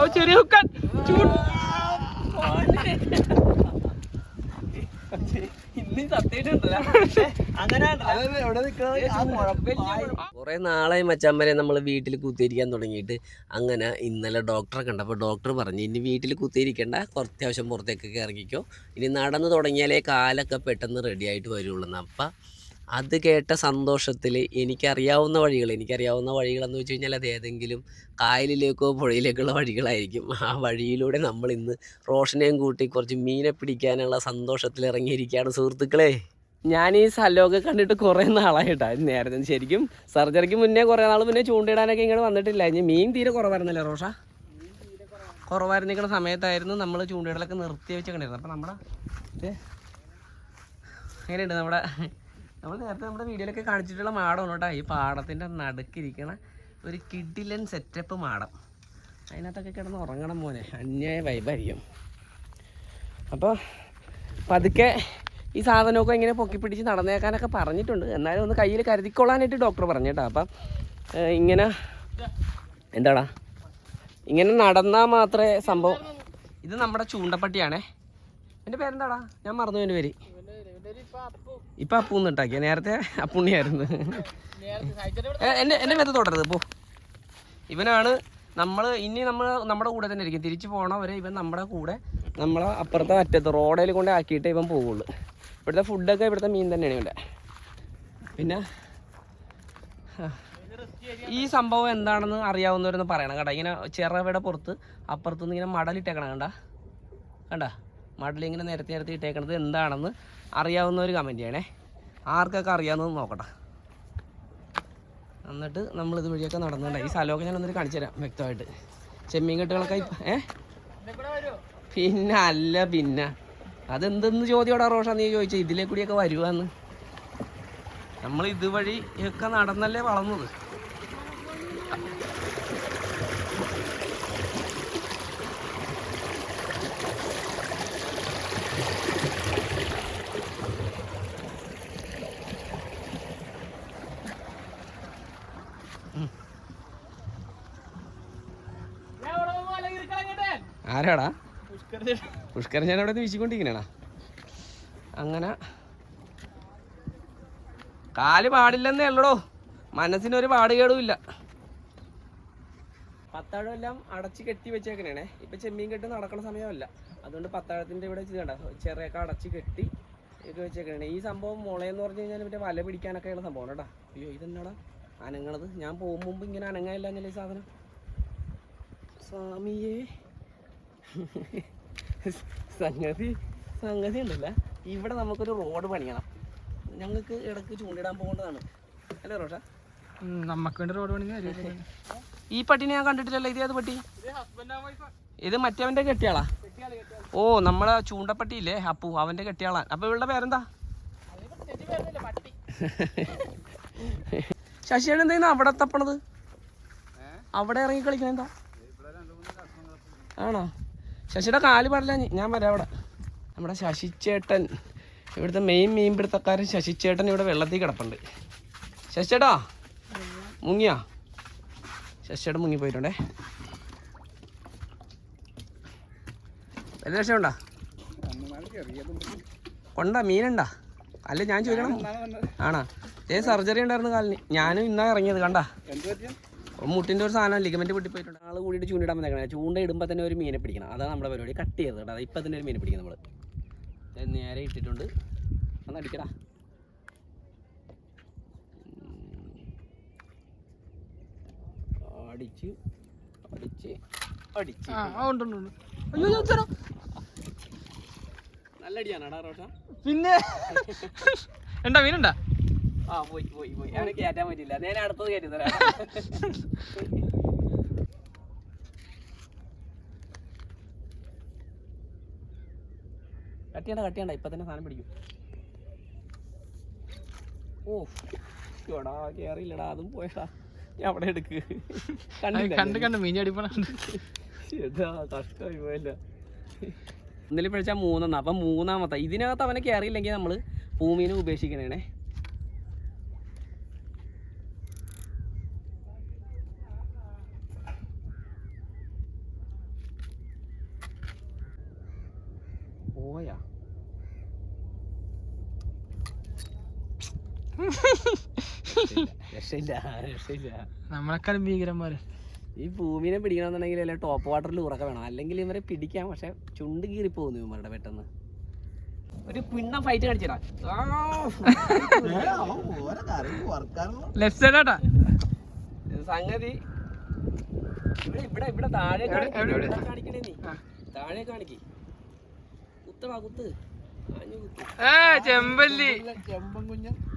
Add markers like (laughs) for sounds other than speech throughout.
ഓ ചെറിയ ഹുക്കൻ. കുറെ നാളായി മച്ചാമ്പരെ നമ്മൾ വീട്ടിൽ കുത്തിയിരിക്കാൻ തുടങ്ങിയിട്ട്. അങ്ങനെ ഇന്നലെ ഡോക്ടറെ കണ്ടപ്പോൾ ഡോക്ടർ പറഞ്ഞു ഇനി വീട്ടിൽ കുത്തിയിരിക്കേണ്ട. കുറച്ച് പുറത്തേക്കൊക്കെ ഇറങ്ങിക്കോ ഇനി നടന്നു തുടങ്ങിയാലേ കാലൊക്കെ പെട്ടെന്ന് റെഡി ആയിട്ട് വരുള്ളൂ. അപ്പം അത് കേട്ട സന്തോഷത്തിൽ എനിക്കറിയാവുന്ന വഴികൾ എനിക്കറിയാവുന്ന വഴികളെന്ന് വെച്ച് കഴിഞ്ഞാൽ അത് ഏതെങ്കിലും കായലിലേക്കോ പുഴയിലേക്കുള്ള വഴികളായിരിക്കും. ആ വഴിയിലൂടെ നമ്മൾ ഇന്ന് റോഷനെയും കൂട്ടി കുറച്ച് മീനെ പിടിക്കാനുള്ള സന്തോഷത്തിൽ ഇറങ്ങിയിരിക്കുകയാണ് സുഹൃത്തുക്കളെ. ഞാൻ ഈ സ്ഥലമൊക്കെ കണ്ടിട്ട് കുറേ നാളായിട്ടാ. നേരത്തെ ശരിക്കും സർജറിക്ക് മുന്നേ കുറേ നാൾ മുന്നേ ചൂണ്ടിടാനൊക്കെ ഇങ്ങോട്ട് വന്നിട്ടില്ല. ഇനി മീൻ തീരെ കുറവായിരുന്നല്ലേ റോഷ? കുറവായിരുന്നിരിക്കുന്ന സമയത്തായിരുന്നു നമ്മൾ ചൂണ്ടിടലൊക്കെ നിർത്തി വെച്ചിട്ടുണ്ടായിരുന്നു അപ്പം നമ്മുടെ അങ്ങനെയുണ്ട് നമ്മുടെ നമ്മൾ നേരത്തെ നമ്മുടെ വീഡിയോയിലൊക്കെ കാണിച്ചിട്ടുള്ള മാടമാണ് കേട്ടോ. ഈ പാടത്തിന്റെ നടുക്കിരിക്കണ ഒരു കിഡിലൻ സെറ്റപ്പ് മാടം. അതിനകത്തൊക്കെ കിടന്ന് ഉറങ്ങണം മോനെ. അന്യായ വൈബായിരിക്കും അപ്പോൾ പതുക്കെ ഈ സാധനമൊക്കെ ഇങ്ങനെ പൊക്കി പിടിച്ച് നടന്നേക്കാനൊക്കെ പറഞ്ഞിട്ടുണ്ട്. എന്നാലും ഒന്ന് കയ്യിൽ കരുതിക്കൊള്ളാനായിട്ട് ഡോക്ടർ പറഞ്ഞു കേട്ടോ. അപ്പം ഇങ്ങനെ എന്താടാ? ഇങ്ങനെ നടന്നാൽ മാത്രമേ സംഭവം ഇത് നമ്മുടെ ചൂണ്ടപ്പട്ടിയാണേ. എന്റെ പേരെന്താടാ? ഞാൻ മറന്നു എന്റെ പേര്. ഇപ്പം അപ്പൂന്ന് ഉണ്ടാക്കിയ നേരത്തെ അപ്പുണ്ണിയായിരുന്നു. എന്റെ എന്റെ മേത്ത് തൊടരുത് പോ. ഇവനാണ് നമ്മൾ ഇനി നമ്മൾ നമ്മുടെ കൂടെ തന്നെ ഇരിക്കും. തിരിച്ചു പോണവരെ ഇവൻ നമ്മുടെ കൂടെ നമ്മളെ അപ്പുറത്തെ അറ്റത്ത് റോഡിൽ കൊണ്ട് ആക്കിയിട്ട് ഇവൻ പോവുള്ളൂ. ഇവിടുത്തെ ഫുഡൊക്കെ ഇവിടുത്തെ മീൻ തന്നെയാണ് ഇവിടെ. പിന്നെ ഈ സംഭവം എന്താണെന്ന് അറിയാവുന്നവരൊന്ന് പറയണം കേട്ടോ. ഇങ്ങനെ ചെറവയുടെ പുറത്ത് അപ്പുറത്തുനിന്ന് ഇങ്ങനെ മടലിട്ടേക്കണം കണ്ടാ? കണ്ട? മടലിങ്ങനെ നേരത്തെ നേരത്തെ ഇട്ടേക്കണത് എന്താണെന്ന് അറിയാവുന്ന ഒരു കമന്റ് ചെയ്യണേ. ആർക്കൊക്കെ അറിയാമെന്ന് നോക്കട്ടെ. എന്നിട്ട് നമ്മൾ ഇത് വഴിയൊക്കെ നടന്നുണ്ടായി ഈ സ്ഥലമൊക്കെ ഞാൻ ഒന്നിട്ട് കാണിച്ചു തരാം വ്യക്തമായിട്ട്. ചെമ്മീൻ കെട്ടുകളൊക്കെ ഏ? പിന്നെ അല്ല പിന്നെ. അതെന്തെന്ന് ചോദ്യോടാ റോഷാ നീ ചോദിച്ച. ഇതിലേ കൂടിയൊക്കെ വരുവാന്ന്. നമ്മൾ ഇതുവഴി ഒക്കെ നടന്നല്ലേ വളർന്നത്. ആരാടാ പുഷ്കരൻ. ഞാൻ അവിടെ വീശിക്കൊണ്ടിരിക്കണേടാ. അങ്ങനെ. കാൽ പാടില്ലെന്നേ ഉള്ളടോ. മനസ്സിനൊരു പാടുകേടുമില്ല. പത്താഴം എല്ലാം അടച്ച് കെട്ടി വെച്ചേക്കണേ ഇപ്പൊ ചെമ്മീൻ കെട്ട് നടക്കുന്ന സമയമല്ല. അതുകൊണ്ട് പത്താഴത്തിന്റെ ഇവിടെ ചെയ്യണ്ട ചെറിയൊക്കെ അടച്ച് കെട്ടി ഇത് വെച്ചേക്കണേ ഈ സംഭവം മുളയെന്ന് പറഞ്ഞു കഴിഞ്ഞാൽ മറ്റേ വല പിടിക്കാനൊക്കെയുള്ള സംഭവം കേട്ടാ അയ്യോ ഇതെന്നാടാ? അനങ്ങണത്. ഞാൻ പോകും മുമ്പ് ഇങ്ങനെ അനങ്ങാനില്ല ഈ സാധനം? സ്വാമിയേ. സംഗതി സംഗതി ഉണ്ടല്ല ഇവിടെ നമുക്കൊരു റോഡ് പണിയണം. ഞങ്ങൾക്ക് ഇടയ്ക്ക് ചൂണ്ടിടാൻ പോകേണ്ടതാണ്. അല്ലേ റോഷ? നമുക്ക് വേണ്ടി റോഡ് പണി ഈ പട്ടിനെ ഞാൻ കണ്ടിട്ടില്ലല്ലോ ഇത് ഏത് പട്ടി? ഇത് മറ്റവന്റെ കെട്ടിയാളാ? ഓ നമ്മളെ ചൂണ്ടപ്പട്ടിയില്ലേ അപ്പു അവന്റെ കെട്ടിയാളാ. അപ്പൊ ഇവളുടെ പേരെന്താ? ശശിയാണ് എന്താ അവിടെ തപ്പണത്? അവിടെ ഇറങ്ങി കളിക്കണെന്താ ആണോ? ശശിയുടെ കാൽ പറഞ്ഞ ഞാൻ വരാം അവിടെ. നമ്മുടെ ശശിച്ചേട്ടൻ ഇവിടുത്തെ മെയിൻ മീൻ പിടുത്തക്കാരൻ ശശിച്ചേട്ടൻ ഇവിടെ വെള്ളത്തിൽ കിടപ്പുണ്ട്. ശശിച്ചേട്ടാ മുങ്ങിയാ? ശശിച്ചേട്ടൻ മുങ്ങി പോയിട്ടുണ്ടേ വല്ല ഉണ്ടാ കൊണ്ടാ മീനുണ്ടാ? അല്ല ഞാൻ ചോദിക്കണം. ആണാ? ഏ സർജറി ഉണ്ടായിരുന്നു കാലിന്. ഞാനും ഇന്നാ ഇറങ്ങിയത് കണ്ടാ? മുട്ടിന്റെ ഒരു സാധനം ലിഗമെന്റ് പൊട്ടി പോയിട്ടുണ്ട് ആൾ കൂടിയിട്ട് ചൂണ്ടിടാൻ വന്നേക്കണേ. ചൂണ്ട ഇടുമ്പോൾ തന്നെ ഒരു മീനെ പിടിക്കണം. അതാണ് നമ്മുടെ പരിപാടി. കട്ട് ചെയ്തത് കേട്ടോ. അത് ഇപ്പം തന്നെ ഒരു മീനെ പിടിക്കണം നമ്മൾ നേരെ ഇട്ടിട്ടുണ്ട്. ഒന്ന് അടിക്കടാ. അടിച്ച് അടിച്ച് അടിച്ച്. നല്ല അടിയാണാടാ റോഷ. പിന്നെ? (laughs) എന്താ മീനുണ്ടാ? ആ പോയി പോയി പോയി. അവനെ കയറ്റാൻ പറ്റില്ല നേരെ അടുത്തത് കയറ്റി തരാം കട്ടിയണ്ട കട്ടിയണ്ട. ഇപ്പൊ തന്നെ സാധനം പിടിക്കും. ഓ എടാ കേറിയില്ലടാ. അതും പോയടാ. ഞാൻ അവിടെ എടുക്ക്. കണ്ട് കണ്ട് മീൻ അടിപ്പണ കഷ്ടമായി പോയല്ല. ഇന്നലെ പഠിച്ചാൽ മൂന്നെണ്ണ. അപ്പം മൂന്നാമത്തെ. ഇതിനകത്ത് അവനെ കയറിയില്ലെങ്കിൽ നമ്മൾ ഭൂമിനെ ഉപേക്ഷിക്കണേ രക്ഷയില്ല രക്ഷയില്ല. നമ്മളെക്കാളും ഭീകരന്മാര്. ഈ ഭൂമിനെ പിടിക്കണമെന്നുണ്ടെങ്കിൽ അല്ലെ ടോപ്പ് വാട്ടറിൽ ഉറക്കം വേണം. അല്ലെങ്കിൽ ഇവരെ പിടിക്കാം പക്ഷെ ചുണ്ട് കീറി പോകുന്നു ഇവരുടെ പെട്ടെന്ന്. ഒരു പിണ്ണ ഫൈറ്റ് കളിച്ചിടാ ലെഫ്റ്റ് സൈഡാട്ടാ സംഗതി ഇവിടെ ഇവിടെ ഇവിടെ താഴെ? കാണിക്കണേ നീ. താഴെ കാണിക്ക്. കുത്തടാ കുത്ത്. ആഞ്ഞു കുത്ത്. ഏ ചെമ്പല്ലി. ചെമ്പൻ God.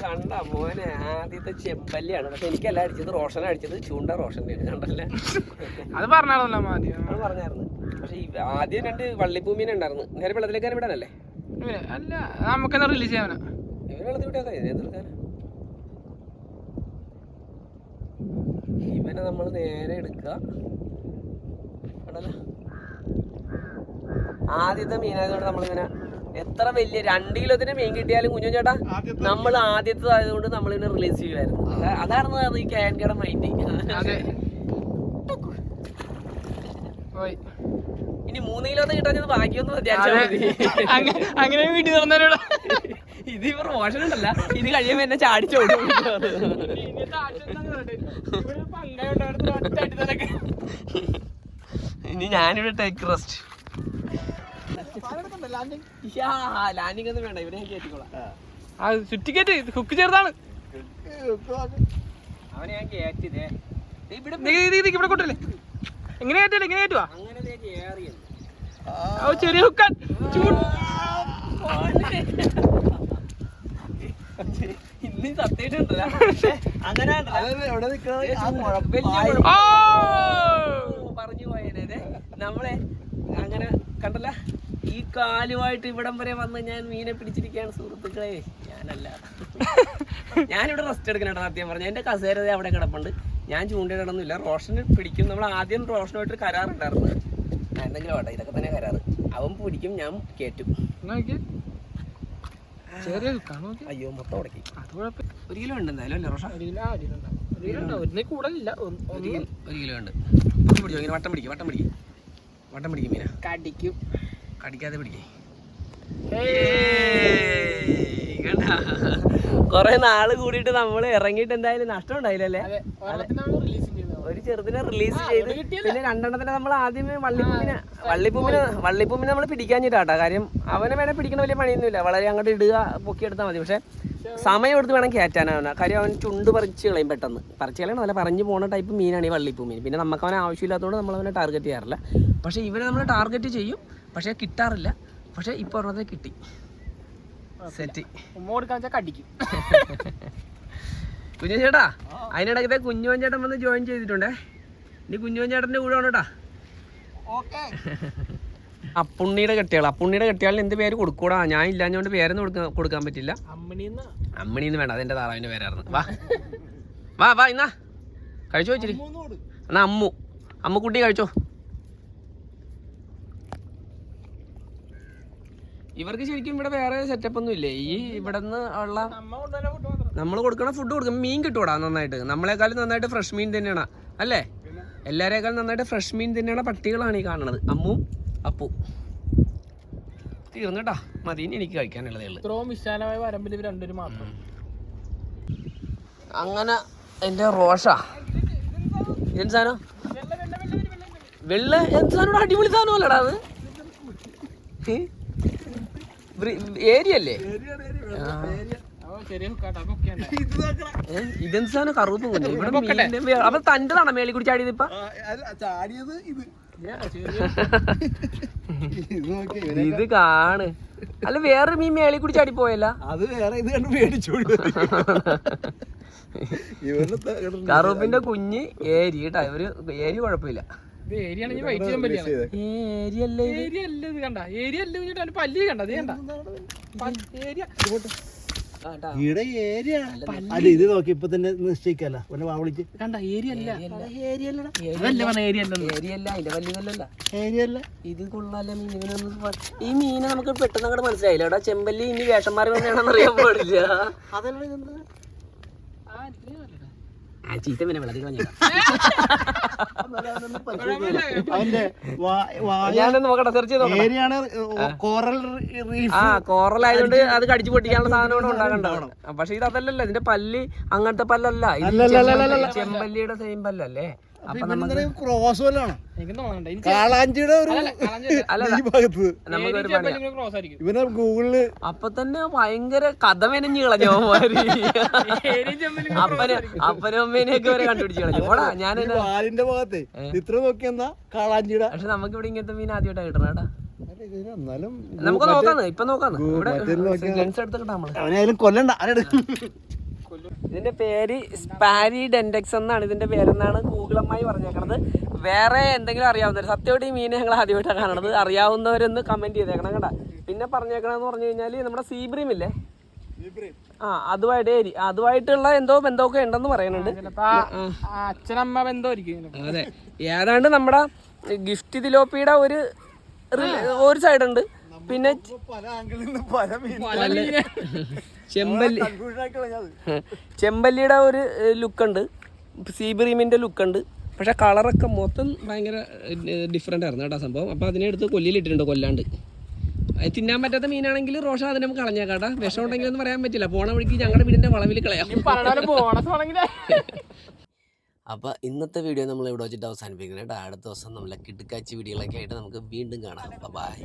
കണ്ട മോനെ ആദ്യത്തെ ചെമ്പല്ലിയാണ്. പക്ഷെ എനിക്കല്ല അടിച്ചത് റോഷന അടിച്ചത്. ചൂണ്ട റോഷന്റെയാണ് കണ്ടല്ലേ? അത് പറഞ്ഞാണല്ലോ ആദ്യം. അത് പറഞ്ഞായിരുന്നു. പക്ഷെ ആദ്യം രണ്ട് വള്ളിഭൂമിനെ ഉണ്ടായിരുന്നു. നേരെ വെള്ളത്തിലേക്ക് വിടാനല്ലേ? അല്ല നമുക്കെന്നാ റിലീസ് ചെയ്യാനാ? ഇവർ വെള്ളത്തിൽ വിട്ടാ എതിർക്കാൻ ഇവനെ നമ്മൾ നേരെ എടുക്കുക. കണ്ടല്ലോ? ആദ്യത്തെ മീനായതുകൊണ്ട് നമ്മളിങ്ങനെ എത്ര വലിയ രണ്ട് കിലോത്തിന്റെ മീൻ കിട്ടിയാലും കുഞ്ഞു ചേട്ടാ നമ്മൾ ആദ്യത്തെ ആയതുകൊണ്ട് നമ്മൾ ഇതിനെ റിലീസ് ചെയ്യുമായിരുന്നു അതാണ് ഈ കാൻകട മൈൻഡ് ഇനി മൂന്ന് കിലോ കിട്ടാൻ മതി. അങ്ങ- അങ്ങനെ വീട്ടിൽ തുറന്നവരോട് ഇത് ഇവർ മോശമുണ്ടല്ല ഉണ്ടല്ല. ഇത് കഴിയുമ്പോ എന്നെ ചാടിച്ചോടും ഇനി ഞാനിവിടെ ടേക്ക് റെസ്റ്റ് ലാൻഡിംഗ് ഒന്നും വേണ്ട ഇവനെ കയറ്റിക്കോളാം ആ. ചുറ്റിക്കേറ്റ് ഹുക്ക് ചേർത്താണ് അവനെ ഞാൻ കയറ്റിതേ ഇവിടെ കൊണ്ടല്ലേ എങ്ങനെ കയറ്റല്ലേ എങ്ങനെ കയറ്റുവാ ചെറിയ ഹുക്കാൻ ഇന്ന് സത്യമായിട്ടുണ്ടല്ല അങ്ങനെ പറഞ്ഞു പോയതേ നമ്മളെ അങ്ങനെ കണ്ടല്ല? ഈ കാലുമായിട്ട് ഇവിടം വരെ വന്ന് ഞാൻ മീനെ പിടിച്ചിരിക്കുകയാണ് സുഹൃത്തുക്കളെ. ഞാനല്ല. (laughs) ഞാനിവിടെ റെസ്റ്റ് എടുക്കണേട്ടോ സത്യം പറഞ്ഞു എന്റെ കസേര ദേ അവിടെ കിടപ്പുണ്ട്. ഞാൻ ചൂണ്ടിടണമെന്നില്ല റോഷന് പിടിക്കും. നമ്മൾ ആദ്യം റോഷനുമായിട്ട് കരാറുണ്ടായിരുന്നു. എന്തെങ്കിലും ആവട്ടെ ഇതൊക്കെ തന്നെ കരാറ്. അവൻ പിടിക്കും ഞാൻ നോക്കി അയ്യോ മൊത്തം ഉടക്കി. ഒരു കിലോ ഉണ്ട് എന്തായാലും അല്ലേ റോഷ? ഒരു കിലോ ഉണ്ട്. ഇങ്ങനെ വട്ടം പിടിക്കും വട്ടം പിടിക്കും. വട്ടം പിടിക്കും മീന. കടിക്കും. കടിക്കാതെ പിടിക്കേ. കൊറേ നാൾ കൂടിയിട്ട് നമ്മൾ ഇറങ്ങിയിട്ട് എന്തായാലും നഷ്ടം ഉണ്ടായില്ലല്ലേ? ഒരു ചെറുതിനെ റിലീസ് ചെയ്ത് പിന്നെ രണ്ടെണ്ണത്തിനെ നമ്മൾ ആദ്യമേ വള്ളിപ്പൂമിനെ വള്ളിപ്പൂമിനെ വള്ളിപ്പൂമിനെ നമ്മൾ പിടിക്കാഞ്ഞിട്ടാട്ടാ. കാര്യം അവനെ വേണേ പിടിക്കണ വലിയ പണിയൊന്നുമില്ല. വളരെ അങ്ങോട്ട് ഇടുക പൊക്കിയെടുത്താൽ മതി. പക്ഷെ സമയം എടുത്ത് വേണം കയറ്റാൻ അവനെ. കാര്യം അവൻ ചുണ്ട് പറിച്ച് കളയും പെട്ടെന്ന്. പറിച്ച് കളയണം നല്ല പറഞ്ഞു പോണ ടൈപ്പ് മീനാണ് ഈ വള്ളിപ്പൂ മീൻ പിന്നെ നമുക്ക് അവനെ ആവശ്യമില്ലാത്തതുകൊണ്ട് നമ്മൾ അവനെ ടാർഗറ്റ് ചെയ്യാറില്ല. പക്ഷേ ഇവനെ നമ്മൾ ടാർഗറ്റ് ചെയ്യും. പക്ഷേ കിട്ടാറില്ല. പക്ഷേ ഇപ്പോൾ ഒരെണ്ണത്തെ കിട്ടി. സെറ്റ്. കടിക്കും. (laughs) കുഞ്ഞു ചേട്ടാ അതിനിടയ്ക്ക് കുഞ്ഞുവൻ ചേട്ടൻ വന്ന് ജോയിൻ ചെയ്തിട്ടുണ്ടേ. ഇനി കുഞ്ഞുവൻ ചേട്ടന്റെ കൂടെ ആണ് കേട്ടാ. അപ്പുണ്ണിയുടെ കെട്ടിയാൾ അപ്പുണ്ണിയുടെ കെട്ടിയാളിന് എന്ത് പേര് കൊടുക്കൂടാ? ഞാൻ ഇല്ലാഞ്ഞോണ്ട് പേരൊന്നും കൊടുക്കാൻ കൊടുക്കാൻ പറ്റില്ല. അമ്മണിന്ന്. വേണ്ട അതെന്റെ താറാവിന്റെ പേരായിരുന്നു. വാ. വാ വാ ഇന്നാ. കഴിച്ചു വെച്ചിരി എന്നാ അമ്മു. അമ്മുക്കുട്ടി കഴിച്ചോ. ഇവർക്ക് ശരിക്കും ഇവിടെ വേറെ സെറ്റപ്പ് ഒന്നും ഇല്ലേ? ഈ ഇവിടെ നിന്ന് ഉള്ള നമ്മൾ കൊടുക്കണ ഫുഡ് കൊടുക്കും. മീൻ കിട്ടൂടാ നന്നായിട്ട്. നമ്മളെക്കാളും നന്നായിട്ട് ഫ്രഷ് മീൻ തന്നെയാണ്. അല്ലേ? എല്ലാരേക്കാളും നന്നായിട്ട് ഫ്രഷ് മീൻ തന്നെയാണ് പട്ടികളാണ് ഈ കാണുന്നത്. അമ്മു അപ്പു. തീർന്നിട്ടാ. മതി ഇനി എനിക്ക് കഴിക്കാനുള്ളതേ ഉള്ളു. ഇത്രയും വിശാലമായ വരമ്പിൽ ഇവർ രണ്ടുപേരും മാത്രം. അങ്ങനെ എന്റെ റോഷ. എന്ത് സാധനം? വെള്ള എന്ത് സാധനം? അടിപൊളി സാധനമല്ലടാ അത്. ഏരിയ അല്ലേ? ഇതെന്ത് സാധനം കറുപ്പും കൊണ്ട് ഇവിടെ അപ്പൊ തന്റെതാണ് മേളി കൂടി ചാടിയത് ഇപ്പൊ? ചാടിയത് ഇത്. കാണ്. അല്ല വേറെ മീൻ മേളി കൂടി ചാടി പോയല്ല. അത് വേറെ ഇത് കണ്ട് മേടിച്ചു (laughs) കറുപ്പിന്റെ കുഞ്ഞ് ഏരി കേട്ടാ ഇവർ ഏരി കുഴപ്പമില്ല. ഇത് ഏരിയ ആണെങ്കിൽ വൈറ്റ് ചെയ്യാൻ പറ്റിയാണ്. ഏരി അല്ലേ ഇത്? ഏരിയ അല്ല ഇത് കണ്ട. ഏരിയ അല്ല കുഞ്ഞിട്ട് അതിന് പല്ലി കണ്ട അത് കണ്ട. ഏരിയ ആ, ട്ടാ. ഈടെ ഏരിയ അല്ല ഇത് നോക്കി ഇപ്പൊ തന്നെ നിശ്ചയിക്കല്ല പിന്നെ വാവിളിക്ക് കണ്ട ഏരിയ അല്ല. ഏരി അല്ലടാ. അതല്ല പറഞ്ഞ ഏരിയ അല്ല ഏരി അല്ല അതിന്റെ വലിയതല്ല ഏരിയ അല്ല. ഇത് കൊള്ളാല്ല പ- ഈ മീനെ നമുക്ക് പെട്ടെന്ന് അങ്ങോട്ട് മനസ്സിലായില്ല. എടാ ചെമ്പല്ലി ഇനി വേഷന്മാർ വന്നാണെന്ന് അറിയാൻ പാടില്ല. അതല്ല ചീത്ത പിന്നെ വെള്ളത്തിൽ കോറൽ റീഫ്. ആ കോറലായതുകൊണ്ട് അത് കടിച്ചു പൊട്ടിക്കാനുള്ള സാധനം ഉണ്ടാകണ്ടാവണം പക്ഷെ ഇത് അതല്ലല്ലോ ഇതിന്റെ പല്ല് അങ്ങനത്തെ പല്ലല്ല. ചെമ്പല്ലിയുടെ സെയിം പല്ലല്ലേ? ക്രോസ് പോലാണ്. കാളാഞ്ചിയുടെ ഒരു ഭാഗത്ത്. ഇവനെ ഗൂഗിളിൽ അപ്പൊ തന്നെ ഭയങ്കര കഥ മെനഞ്ഞു ചെമ്പല്ലി അപ്പന് അപ്പനും അമ്മേനെയൊക്കെ വരെ കണ്ടുപിടിച്ച് കളഞ്ഞു. ഓടാ ഞാൻ വാലിന്റെ ഭാഗത്തെ. ഇത്ര നോക്കിയെന്നാ കാളാഞ്ചിയുടെ. പക്ഷെ നമുക്ക് ഇവിടെ ഇങ്ങനത്തെ മീൻ ആദ്യമായിട്ടാണ് കിട്ടണേടാ നമുക്ക് നോക്കാന്ന് ഇപ്പൊ നോക്കാന്ന്. ഇവിടെ ലെൻസ് എടുത്തിട്ടാ നമ്മൾ. അവനായാലും കൊല്ലണ്ട ആരെടു ഇതിന്റെ പേര് സ്പാരി ഡെൻഡെക്സ് എന്നാണ്. ഇതിന്റെ പേരെന്നാണ് ഗൂഗിളമ്മായി പറഞ്ഞേക്കണത്. വേറെ എന്തെങ്കിലും അറിയാവുന്നവർ സത്യമായിട്ട് ഈ മീനെ ഞങ്ങൾ ആദ്യമായിട്ടാണ് കാണണത്. അറിയാവുന്നവരൊന്ന് കമന്റ് ചെയ്തേക്കണം കേട്ടാ പിന്നെ പറഞ്ഞേക്കണെന്ന് പറഞ്ഞു കഴിഞ്ഞാൽ നമ്മുടെ സീബ്രീം ഇല്ലേ? ആ അതുമായിട്ട് ഏരി അതുമായിട്ടുള്ള എന്തോ ബന്ധമൊക്കെ ഉണ്ടെന്ന് പറയുന്നുണ്ട്. അച്ഛനമ്മ ബന്ധമായിരിക്കും. അതെ. ഏതാണ്ട് നമ്മുടെ ഗിഫ്റ്റ് തിലോപ്പിയുടെ ഒരു ഒരു സൈഡ് ഉണ്ട്. പിന്നെ പല ആംഗിളിൽ നിന്ന് പല മീൻ ചെമ്പല്ലി. ചെമ്പല്ലിയുടെ ഒരു ലുക്കുണ്ട് സീബ്രീമിന്റെ ലുക്കുണ്ട് പക്ഷെ കളറൊക്കെ മൊത്തം ഭയങ്കര ഡിഫറെന്റ് ആയിരുന്നു കേട്ടോ സംഭവം. അപ്പോൾ അതിനെ എടുത്ത് കൊല്ലിയിലിട്ടിട്ടുണ്ട് കൊല്ലാണ്ട്. അത് തിന്നാൻ പറ്റാത്ത മീനാണെങ്കിൽ റോഷ അതിനെ നമുക്ക് കളഞ്ഞേക്കാട്ടാ വിഷം ഉണ്ടെങ്കിലൊന്നും പറയാൻ പറ്റില്ല. പോണ വഴിക്ക് ഞങ്ങളുടെ വീടിന്റെ വളവിൽ കളയാം. അപ്പോൾ ഇന്നത്തെ വീഡിയോ നമ്മൾ ഇവിടെ വെച്ചിട്ട് അവസാനിപ്പിക്കുന്നത് കേട്ടോ. അടുത്ത ദിവസം നമ്മളെ കിടുക്കാച്ചി വീഡിയോകളൊക്കെ ആയിട്ട് നമുക്ക് വീണ്ടും കാണാം. ബൈ